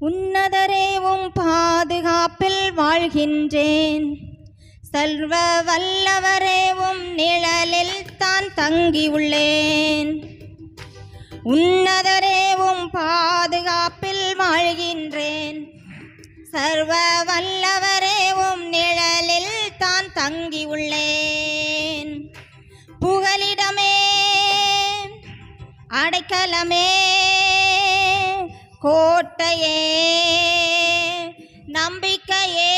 உன்னதரேவும் பாதுகாப்பில் வாழ்கின்றேன். சர்வ வல்லவரேவும் நிழலில் தான் தங்கியுள்ளேன். உன்னதரேவும் பாதுகாப்பில் வாழ்கின்றேன். சர்வ வல்லவரேவும் நிழலில் தான் தங்கியுள்ளேன். புகலிடமே அடைக்கலமே கோட்டையே நம்பிக்கையே.